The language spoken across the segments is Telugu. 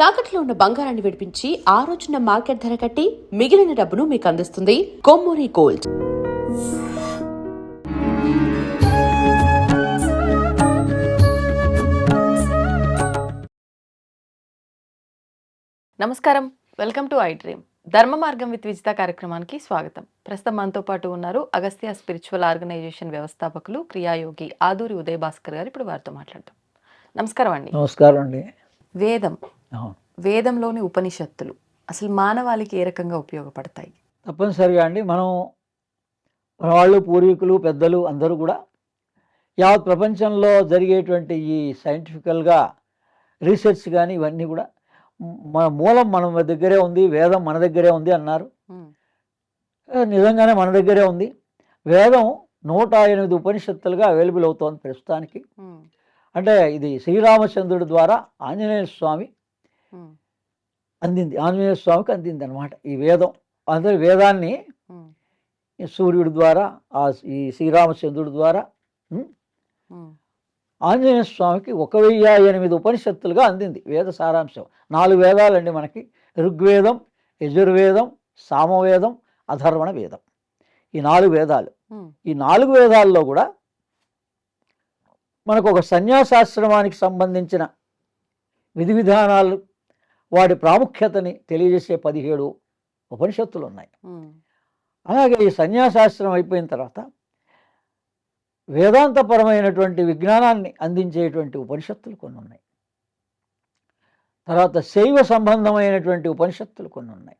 తాకట్లో ఉన్న బంగారాన్ని విడిపించి ఆ రోజున మార్కెట్ ధర కట్టి మిగిలిన డబ్బును మీకు అందిస్తుంది కొమ్మూరి గోల్డ్. నమస్కారం. Welcome to I dream. ధర్మ మార్గం విత్ విజిత కార్యక్రమానికి స్వాగతం. ప్రస్తుతం మనతో పాటు ఉన్నారు అగస్త్య స్పిరిచువల్ ఆర్గనైజేషన్ వ్యవస్థాపకులు క్రియాయోగి ఆదూరి ఉదయ్ భాస్కర్ గారు. ఇప్పుడు వారితో మాట్లాడతాం నమస్కారం అండి. నమస్కారం అండి. వేదం. వేదంలోని ఉపనిషత్తులు అసలు మానవాళికి ఏ రకంగా ఉపయోగపడతాయి? తప్పనిసరిగా అండి మనం వాళ్ళు పూర్వీకులు పెద్దలు అందరూ కూడా యావత్ ప్రపంచంలో జరిగేటువంటి ఈ సైంటిఫికల్గా రీసెర్చ్ కానీ ఇవన్నీ కూడా మన మూలం మన దగ్గరే ఉంది వేదం మన దగ్గరే ఉంది అన్నారు. నిజంగానే మన దగ్గరే ఉంది. వేదం నూట ఎనిమిది ఉపనిషత్తులుగా అవైలబుల్ అవుతోంది ప్రస్తుతానికి. అంటే ఇది శ్రీరామచంద్రుడి ద్వారా ఆంజనేయ స్వామి అందింది. ఆంజనేయ స్వామికి అందింది అనమాట ఈ వేదం. అందరి వేదాన్ని సూర్యుడి ద్వారా ఆ ఈ శ్రీరామచంద్రుడి ద్వారా ఆంజనేయ స్వామికి ఒక వెయ్యి ఎనిమిది ఉపనిషత్తులుగా అందింది వేద సారాంశం. నాలుగు వేదాలండి మనకి. ఋగ్వేదం యజుర్వేదం సామవేదం అధర్వణ వేదం. ఈ నాలుగు వేదాలు. ఈ నాలుగు వేదాల్లో కూడా మనకు ఒక సన్యాసాశ్రమానికి సంబంధించిన విధి విధానాలు వాటి ప్రాముఖ్యతని తెలియజేసే పదిహేడు ఉపనిషత్తులు ఉన్నాయి. అలాగే ఈ సన్యాసాశ్రమం అయిపోయిన తర్వాత వేదాంతపరమైనటువంటి విజ్ఞానాన్ని అందించేటువంటి ఉపనిషత్తులు కొన్ని ఉన్నాయి. తర్వాత శైవ సంబంధమైనటువంటి ఉపనిషత్తులు కొన్ని ఉన్నాయి.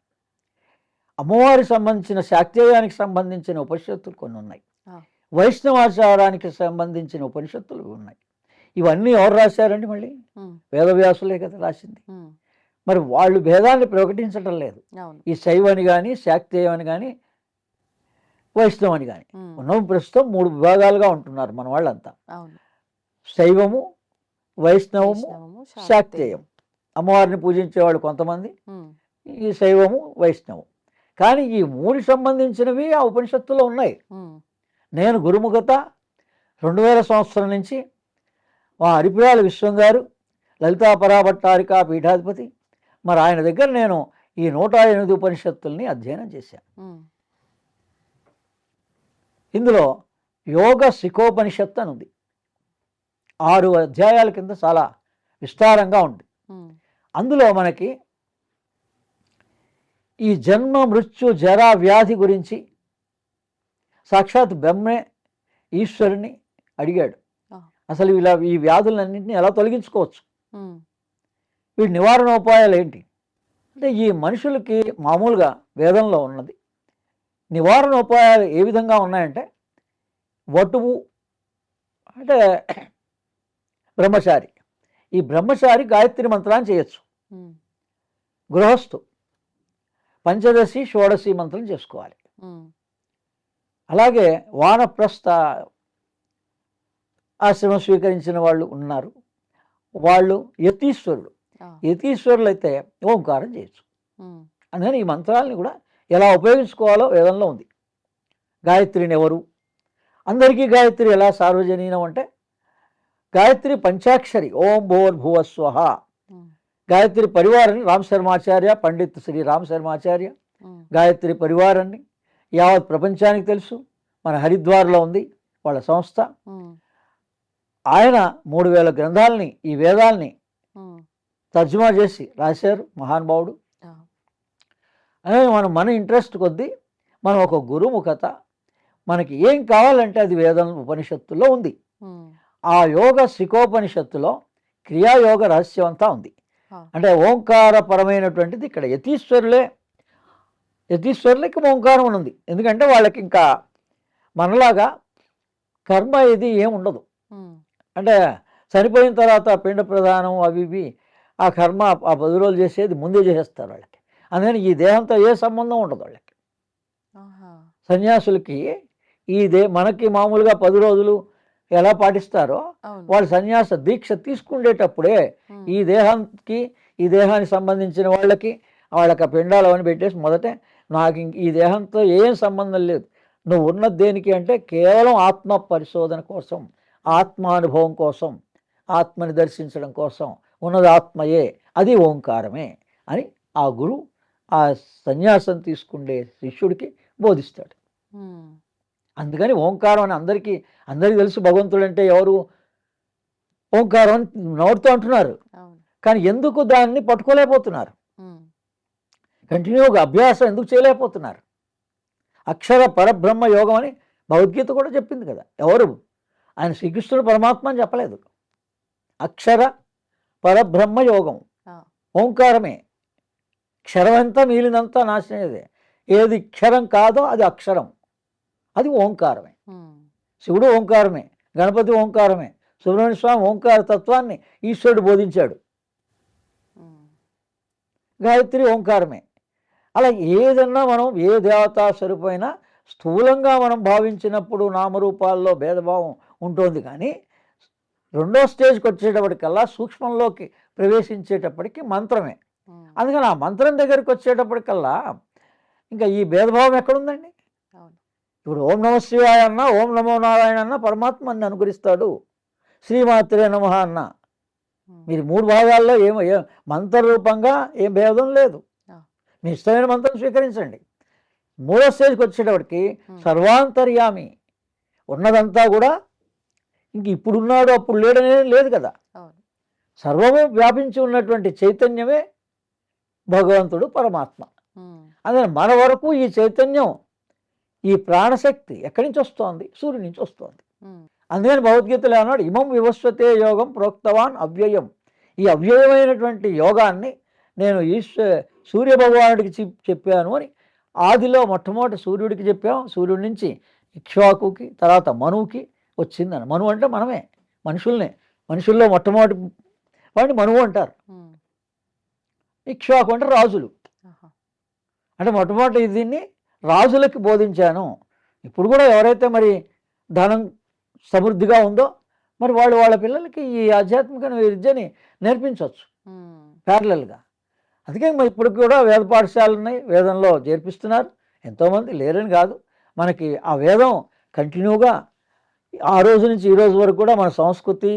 అమ్మవారికి సంబంధించిన శాక్తేయానికి సంబంధించిన ఉపనిషత్తులు కొన్ని ఉన్నాయి. వైష్ణవాచారానికి సంబంధించిన ఉపనిషత్తులు ఉన్నాయి. ఇవన్నీ ఎవరు రాశారండి మళ్ళీ? వేదవ్యాసులే కదా రాసింది. మరి వాళ్ళు భేదాన్ని ప్రకటించడం లేదు. ఈ శైవని కానీ శాక్తేయం అని కానీ వైష్ణవం అని కానీ ఉమ్, మనం ప్రస్తుతం మూడు విభాగాలుగా ఉంటున్నారు మన వాళ్ళంతా. శైవము వైష్ణవము శాక్తేయం. అమ్మవారిని పూజించేవాళ్ళు కొంతమంది ఈ శైవము వైష్ణవం కానీ ఈ మూడు సంబంధించినవి ఆ ఉపనిషత్తులో ఉన్నాయి. నేను గురుముఖత రెండు వేల సంవత్సరం నుంచి మా హరిప్రియాల విశ్వం గారు లలితా పరాభట్టారిక పీఠాధిపతి మరి ఆయన దగ్గర నేను ఈ నూట ఎనిమిది ఉపనిషత్తుల్ని అధ్యయనం చేశాను ఇందులో యోగ శిఖోపనిషత్తు అని ఉంది. ఆరు అధ్యాయాల కింద చాలా విస్తారంగా ఉంది. అందులో మనకి ఈ జన్మ మృత్యు జరా వ్యాధి గురించి సాక్షాత్ బ్రహ్మే ఈశ్వరుని అడిగాడు. అసలు ఇలా ఈ వ్యాధులన్నింటినీ ఎలా తొలగించుకోవచ్చు? వీటి నివారణోపాయాలు ఏంటి? అంటే ఈ మనుషులకి మామూలుగా వేదంలో ఉన్నది. నివారణోపాయాలు ఏ విధంగా ఉన్నాయంటే వటువు అంటే బ్రహ్మచారి. ఈ బ్రహ్మచారి గాయత్రి మంత్రాన్ని చేయొచ్చు. గృహస్థు పంచదశి షోడశి మంత్రం చేసుకోవాలి. అలాగే వానప్రస్థ ఆశ్రమం స్వీకరించిన వాళ్ళు ఉన్నారు. వాళ్ళు యతీశ్వరులు ఆ, యతీశ్వరులు అయితే ఓంకారం చేయొచ్చు. అందుకని ఈ మంత్రాలని కూడా ఎలా ఉపయోగించుకోవాలో వేదంలో ఉంది. గాయత్రిని ఎవరు? అందరికీ గాయత్రి ఎలా సార్వజనీనం అంటే గాయత్రి పంచాక్షరి ఓం భోర్ భువ స్వహ. ఉమ్, గాయత్రి పరివారాన్ని రామ్ శర్మాచార్య పండిత్ శ్రీ రామ్ శర్మాచార్య. గాయత్రి పరివారాన్ని యావత్ ప్రపంచానికి తెలుసు. మన హరిద్వార్లో ఉంది వాళ్ళ సంస్థ. ఆయన మూడు వేల గ్రంథాలని ఈ వేదాల్ని తర్జుమా చేసి రాశారు మహానుభావుడు అలాగే మనం మన ఇంట్రెస్ట్ కొద్దీ మనం ఒక గురుముఖత మనకి ఏం కావాలంటే అది వేదం ఉపనిషత్తుల్లో ఉంది. ఆ యోగ శిఖోపనిషత్తులో క్రియాయోగ రహస్యం అంతా ఉంది. అంటే ఓంకారపరమైనటువంటిది ఇక్కడ యతీశ్వరులే యతీశ్వరులకి ఓంకారం ఉంది. ఎందుకంటే వాళ్ళకి ఇంకా మనలాగా కర్మ ఇది ఏం ఉండదు. ఉమ్, అంటే చనిపోయిన తర్వాత పిండ ప్రదానం అవి ఇవి ఆ కర్మ ఆ పది రోజులు చేసేది ముందే చేసేస్తారు వాళ్ళకి. అందుకని ఈ దేహంతో ఏ సంబంధం ఉండదు వాళ్ళకి. సన్యాసులకి ఈ దే మనకి మామూలుగా పది రోజులు ఎలా పాటిస్తారో వాళ్ళు సన్యాస దీక్ష తీసుకుండేటప్పుడే ఉమ్, ఈ దేహానికి ఈ దేహానికి సంబంధించిన వాళ్ళకి వాళ్ళకి పిండాలు అవన్నీ పెట్టేసి మొదటే నాకు ఇంక ఈ దేహంతో ఏం సంబంధం లేదు. నువ్వు ఉన్నది దేనికి అంటే కేవలం ఆత్మ పరిశోధన కోసం ఆత్మానుభవం కోసం ఆత్మని దర్శించడం కోసం ఉన్నది ఆత్మయే అది ఓంకారమే అని ఆ గురువు ఆ సన్యాసం తీసుకునే శిష్యుడికి బోధిస్తాడు. అందుకని ఓంకారం అని అందరికీ అందరికీ తెలుసు భగవంతుడు అంటే ఎవరు? ఓంకారం అని నోటితో అంటున్నారు. కానీ ఎందుకు దాన్ని పట్టుకోలేకపోతున్నారు? కంటిన్యూగా అభ్యాసం ఎందుకు చేయలేకపోతున్నారు? అక్షర పరబ్రహ్మ యోగం అని భగవద్గీత కూడా చెప్పింది కదా. ఎవరు? ఆయన శ్రీకృష్ణుడు పరమాత్మ అని చెప్పలేదు. అక్షర పరబ్రహ్మ యోగం ఆ. ఓంకారమే. క్షరమంతా మిగిలినంతా నాశనదే ఏది క్షరం కాదో అది అక్షరం. అది ఓంకారమే. శివుడు ఓంకారమే. గణపతి ఓంకారమే. సుబ్రహ్మణ్య స్వామి ఓంకార తత్వాన్ని ఈశ్వరుడు బోధించాడు. గాయత్రి ఓంకారమే. అలా ఏదన్నా మనం ఏ దేవతా స్వరూపమైనా స్థూలంగా మనం భావించినప్పుడు నామరూపాల్లో భేదభావం ఉంటుంది కానీ రెండో స్టేజ్కి వచ్చేటప్పటికల్లా సూక్ష్మంలోకి ప్రవేశించేటప్పటికి మంత్రమే. అందుకని ఆ మంత్రం దగ్గరికి వచ్చేటప్పటికల్లా ఇంకా ఈ భేదభావం ఎక్కడుందండి? ఇప్పుడు ఓం నమ శివాయ అన్న ఓం నమో నారాయణ అన్న పరమాత్మ అన్ని అనుగ్రహిస్తాడు. శ్రీమాత్రే నమ అన్న. మీరు మూడు భాగాల్లో ఏమో ఏ మంత్ర రూపంగా ఏం భేదం లేదు. మీ ఇష్టమైన మంత్రం స్వీకరించండి. మూడో స్టేజ్కి వచ్చేటప్పటికి సర్వాంతర్యామి. ఉన్నదంతా కూడా ఇంక ఇప్పుడున్నాడు అప్పుడు లేడనేది లేదు కదా. సర్వము వ్యాపించి ఉన్నటువంటి చైతన్యమే భగవంతుడు పరమాత్మ. అందుకని మన వరకు ఈ చైతన్యం ఈ ప్రాణశక్తి ఎక్కడి నుంచి వస్తోంది? సూర్యుడి నుంచి వస్తోంది. అందుకని భగవద్గీతలో అన్నాడు ఇమం వివస్వతే యోగం ప్రోక్తవాన్ అవ్యయం. ఈ అవ్యయమైనటువంటి యోగాన్ని నేను ఈశ్వ సూర్య భగవానుడికి చెప్- చెప్పాను అని ఆదిలో మొట్టమొదటి సూర్యుడికి చెప్పాం. సూర్యుడి నుంచి ఇక్ష్వాకుకి తర్వాత మనువుకి వచ్చిందని మనువు అంటే మనమే మనుషుల్నే. మనుషుల్లో మొట్టమొదటి వాడిని మనువు అంటారు. ఉమ్, ఇక్ష్వాకు అంటే రాజులు. అంటే మొట్టమొదటి దీన్ని రాజులకి బోధించాను. ఇప్పుడు కూడా ఎవరైతే మరి ధనం సమృద్ధిగా ఉందో మరి వాళ్ళు వాళ్ళ పిల్లలకి ఈ ఆధ్యాత్మిక విద్యని నేర్పించవచ్చు ప్యారలల్గా. అందుకే మరి ఇప్పుడు కూడా వేద పాఠశాలలు ఉన్నాయి. వేదంలో చేర్పిస్తున్నారు. ఎంతోమంది లేరని కాదు. మనకి ఆ వేదం కంటిన్యూగా ఆ రోజు నుంచి ఈ రోజు వరకు కూడా మన సంస్కృతి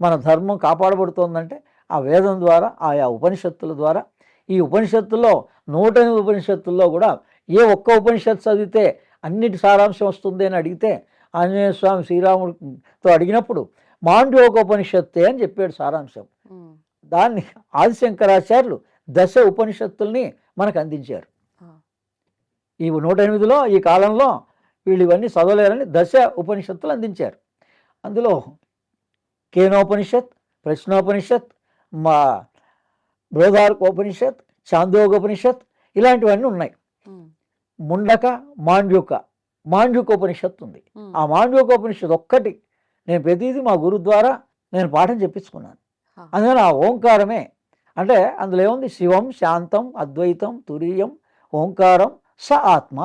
మన ధర్మం కాపాడబడుతోందంటే ఆ వేదం ద్వారా ఆయా ఉపనిషత్తుల ద్వారా. ఈ ఉపనిషత్తుల్లో నూట ఎనిమిది ఉపనిషత్తుల్లో కూడా ఏ ఒక్క ఉపనిషత్తు చదివితే అన్నిటి సారాంశం వస్తుంది అని అడిగితే ఆంజనేయ స్వామి శ్రీరాముడితో అడిగినప్పుడు మాండ్యోక ఉపనిషత్తే అని చెప్పాడు సారాంశం. దాన్ని ఆదిశంకరాచార్యులు దశ ఉపనిషత్తుల్ని మనకు అందించారు. ఈ నూట ఎనిమిదిలో ఈ కాలంలో వీళ్ళు ఇవన్నీ చదవలేరని దశ ఉపనిషత్తులు అందించారు. అందులో కేనోపనిషత్ ప్రశ్నోపనిషత్ మా బృహదార్కోపనిషత్ చాందోగోపనిషత్ ఇలాంటివన్నీ ఉన్నాయి. ముండక మాండ్యుక మాండ్యుకోపనిషత్తు ఉంది ఆ మాండ్యుకోపనిషత్తు ఒక్కటి నేను ప్రతిదీ మా గురువు ద్వారా నేను పాఠం చెప్పించుకున్నాను. అందుకని ఆ ఓంకారమే అంటే అందులో ఏముంది? శివం శాంతం అద్వైతం తురీయం ఓంకారం స ఆత్మ.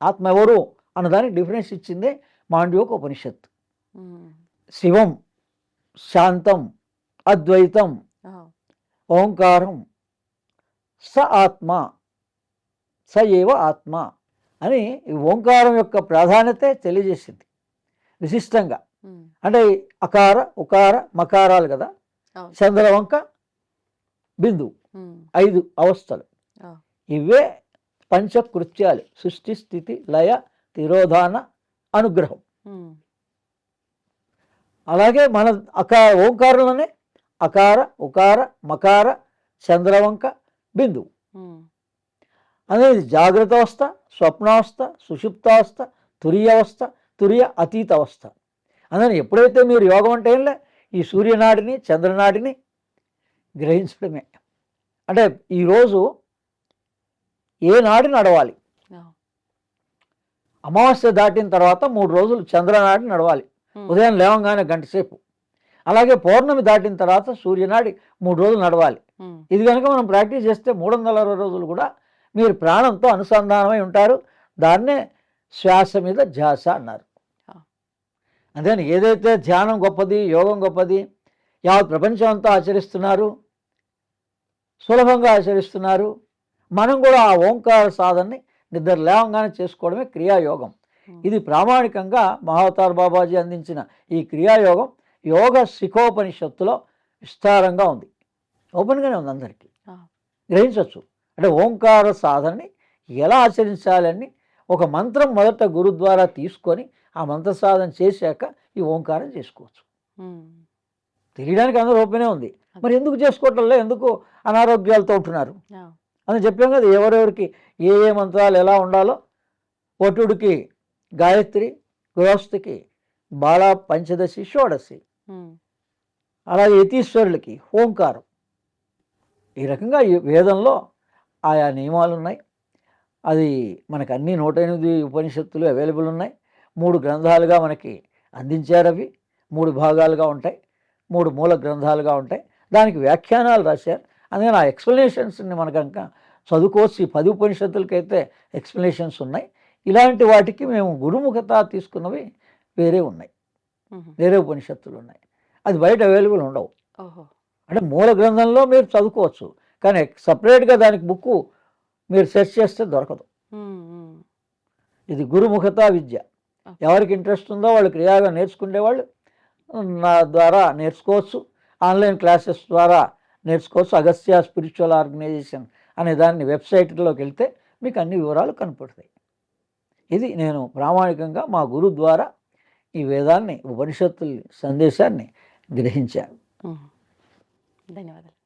ఆత్మ ఎవరు? అన్నదానికి డిఫరెన్స్ ఇచ్చిందే మాండ్యోక ఉపనిషత్తు శివం శాంతం అద్వైతం ఓంకారం స ఆత్మ స ఏవ ఆత్మ అని ఈ ఓంకారం యొక్క ప్రాధాన్యతే తెలియజేసింది. విశిష్టంగా. అంటే అకార ఉకార మకారాలు కదా. చంద్రవంక బిందు ఉమ్, ఐదు అవస్థలు. ఇవే పంచకృత్యాలు. సృష్టి స్థితి లయ తిరోధాన అనుగ్రహం. అలాగే మన అకార ఓంకారంలోనే అకార ఉకార మకార చంద్రవంక బిందువు. అనేది జాగ్రత్త అవస్థ స్వప్నావస్థ సుషుప్తావస్థ తురియ అవస్థ తురియ అతీత అవస్థ. అందుకని ఎప్పుడైతే మీరు యోగం అంటే ఏంలే ఈ సూర్యనాడిని చంద్రనాడిని గ్రహించడమే. అంటే ఈరోజు ఏ నాడి నడవాలి? అమావాస్య దాటిన తర్వాత మూడు రోజులు చంద్రనాడి నడవాలి. ఉదయం లేవంగానే గంట సేపు. అలాగే పౌర్ణమి దాటిన తర్వాత సూర్యనాడి మూడు రోజులు నడవాలి. ఇది కనుక మనం ప్రాక్టీస్ చేస్తే మూడు వందల అరవై రోజులు కూడా మీరు ప్రాణంతో అనుసంధానమై ఉంటారు. దాన్నే శ్వాస మీద ధ్యాస అన్నారు. అదే ఏదైతే ధ్యానం గొప్పది యోగం గొప్పది యావత్ ప్రపంచం అంతా ఆచరిస్తున్నారు సులభంగా ఆచరిస్తున్నారు మనం కూడా ఆ ఓంకార సాధనని నిద్ర లేవంగానే చేసుకోవడమే క్రియాయోగం. ఇది ప్రామాణికంగా మహావతార్ బాబాజీ అందించిన ఈ క్రియాయోగం యోగ శిఖోపనిషత్తులో విస్తారంగా ఉంది. ఓపెన్గానే ఉంది అందరికీ. గ్రహించవచ్చు. అంటే ఓంకార సాధనని ఎలా ఆచరించాలని ఒక మంత్రం మొదట గురు ద్వారా తీసుకొని ఆ మంత్ర సాధన చేశాక ఈ ఓంకారం చేసుకోవచ్చు. తెలియడానికి అందరూ ఓపెనే ఉంది. మరి ఎందుకు చేసుకోవటంలో ఎందుకు అనారోగ్యాలతో ఉంటున్నారు. అని చెప్పాం కదా ఎవరెవరికి ఏ ఏ మంత్రాలు ఎలా ఉండాలో. వటుడికి గాయత్రి గృహస్థికి బాల పంచదశి షోడశి. అలాగే యతీశ్వరులకి ఓంకారం ఈ రకంగా వేదంలో ఆయా నియమాలు ఉన్నాయి. అది మనకు అన్ని నూట ఎనిమిది ఉపనిషత్తులు అవైలబుల్ ఉన్నాయి. మూడు గ్రంథాలుగా మనకి అందించారు అవి. మూడు భాగాలుగా ఉంటాయి. మూడు మూల గ్రంథాలుగా ఉంటాయి. దానికి వ్యాఖ్యానాలు రాశారు. అందుకని ఆ ఎక్స్ప్లెనేషన్స్ని మనకు కనుక చదువుకోవచ్చు. ఈ పది ఉపనిషత్తులకైతే ఎక్స్ప్లెనేషన్స్ ఉన్నాయి. ఇలాంటి వాటికి మేము గురుముఖత తీసుకున్నవి వేరే ఉన్నాయి. వేరే ఉపనిషత్తులు ఉన్నాయి. అది బయట అవైలబుల్ ఉండవు. అంటే మూల గ్రంథంలో మీరు చదువుకోవచ్చు. కానీ సపరేట్గా దానికి బుక్ మీరు సెర్చ్ చేస్తే దొరకదు. ఇది గురుముఖత విద్య. ఎవరికి ఇంట్రెస్ట్ ఉందో వాళ్ళు క్రియాగా నేర్చుకునేవాళ్ళు నా ద్వారా నేర్చుకోవచ్చు. ఆన్లైన్ క్లాసెస్ ద్వారా నేర్చుకోవచ్చు అగస్త్య స్పిరిచువల్ ఆర్గనైజేషన్ అనే దాన్ని వెబ్సైట్లోకి వెళ్తే మీకు అన్ని వివరాలు కనపడతాయి. ఇది నేను ప్రామాణికంగా మా గురు ద్వారా ఈ వేదాన్ని ఉపనిషత్తుల సందేశాన్ని గ్రహించాను. ధన్యవాదాలు.